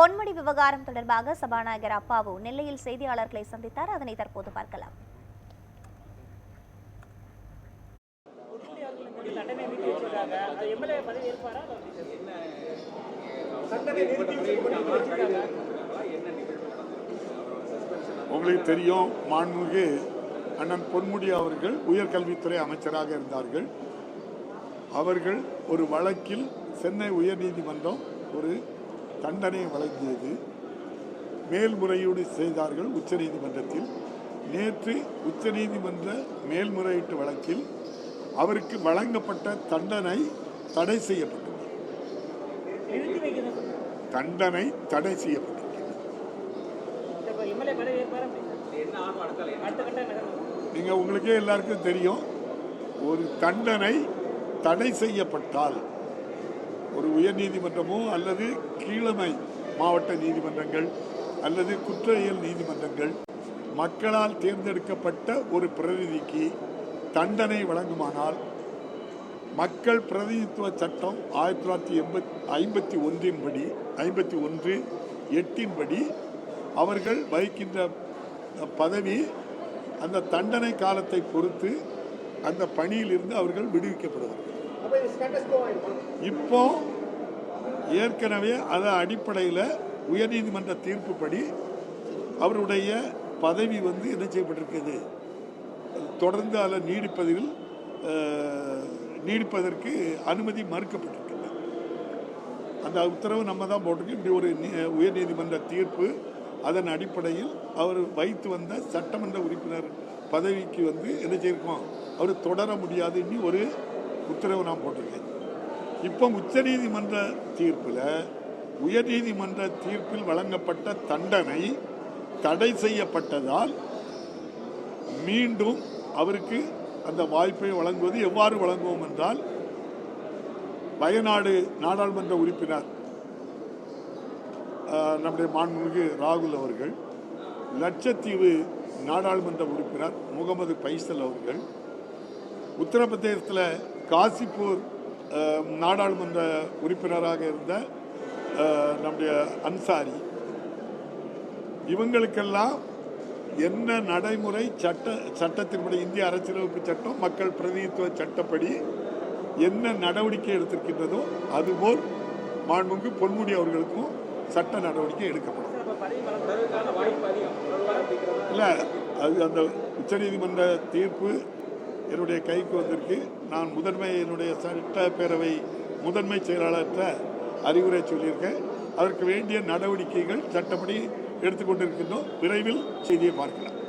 பொன்முடி விவகாரம் தொடர்பாக சபாநாயகர் அப்பாவு நெல்லையில் செய்தியாளர்களை சந்தித்தார். அதனை தற்போது பார்க்கலாம். உங்களுக்கு தெரியும் மாண்புமிகு அண்ணன் பொன்முடி அவர்கள் உயர்கல்வித்துறை அமைச்சராக இருந்தார்கள். அவர்கள் ஒரு வழக்கில் சென்னை உயர்நீதிமன்றம் ஒரு தண்டனை வழங்கியது மேல்முறையீடு செய்தார்கள் உச்சநீதிமன்றத்தில். நேற்று உச்சநீதிமன்ற மேல்முறையீட்டு வழக்கில் அவருக்கு வழங்கப்பட்ட தண்டனை தடை செய்யப்பட்டுள்ளது. தண்டனை தடை செய்யப்பட்டுள்ளது. நீங்கள் உங்களுக்கே எல்லாருக்கும் தெரியும் ஒரு தண்டனை தடை செய்யப்பட்டால் ஒரு உயர்நீதிமன்றமோ அல்லது கீழமை மாவட்ட நீதிமன்றங்கள் அல்லது குற்றவியல் நீதிமன்றங்கள் மக்களால் தேர்ந்தெடுக்கப்பட்ட ஒரு பிரதிநிதிக்கு தண்டனை வழங்குமானால் மக்கள் பிரதிநிதித்துவ சட்டம் ஆயிரத்தி தொள்ளாயிரத்தி எண்பத் ஐம்பத்தி ஒன்றின் படி ஐம்பத்தி ஒன்று எட்டின் படி அவர்கள் வகிக்கின்ற பதவி அந்த தண்டனை காலத்தை பொறுத்து அந்த பணியிலிருந்து அவர்கள் விடுவிக்கப்படுவார்கள். இப்போ ஏற்கனவே அதன் அடிப்படையில் உயர்நீதிமன்ற தீர்ப்புப்படி அவருடைய பதவி வந்து என்ன செய்யப்பட்டிருக்குது? தொடர்ந்து அதில் நீடிப்பதில் நீடிப்பதற்கு அனுமதி மறுக்கப்பட்டிருக்கிறது அந்த உத்தரவு நம்ம தான் போட்டிருக்கோம். இப்படி ஒரு நீ- உயர்நீதிமன்ற தீர்ப்பு அதன் அடிப்படையில் அவர் வைத்து வந்த சட்டமன்ற உறுப்பினர் பதவிக்கு வந்து என்ன செய்யிருக்கோம் அவர் தொடர முடியாது. முடியாதுன்னு ஒரு உத்தரவு நான் போட்டிருக்கேன். இப்போ உச்சநீதிமன்ற தீர்ப்பில் உயர்நீதிமன்ற தீர்ப்பில் வழங்கப்பட்ட தண்டனை தடை செய்யப்பட்டதால் மீண்டும் அவருக்கு அந்த வாய்ப்பை வழங்குவது எவ்வாறு வழங்குவோம் என்றால் வயநாடு நாடாளுமன்ற உறுப்பினர் நம்முடைய மாண்புமிகு ராகுல் அவர்கள் லட்சத்தீவு நாடாளுமன்ற உறுப்பினர் முகமது பைசல் அவர்கள் உத்தரப்பிரதேசத்தில் காசிப்பூர் நாடாளுமன்ற உறுப்பினராக இருந்த நம்முடைய அன்சாரி. இவங்களுக்கெல்லாம் என்ன நடைமுறை சட்ட சட்டத்தின்படி இந்திய அரசியலமைப்பு சட்டம் மக்கள் பிரதிநிதித்துவ சட்டப்படி என்ன நடவடிக்கை எடுத்திருக்கின்றதோ அதுபோல் மாண்புமிகு பொன்முடி அவர்களுக்கும் சட்ட நடவடிக்கை எடுக்கப்படும். இல்லை அது அந்த உச்சநீதிமன்ற தீர்ப்பு என்னுடைய கைக்கு வந்திருக்கு. நான் முதன்மை என்னுடைய சட்டப்பேரவை முதன்மை செயலாளர்கிட்ட அறிவுரை சொல்லியிருக்கேன். அதற்கு வேண்டிய நடவடிக்கைகள் சட்டப்படி எடுத்துக்கொண்டிருக்கின்றோம். விரைவில் செய்தியை பார்க்கலாம்.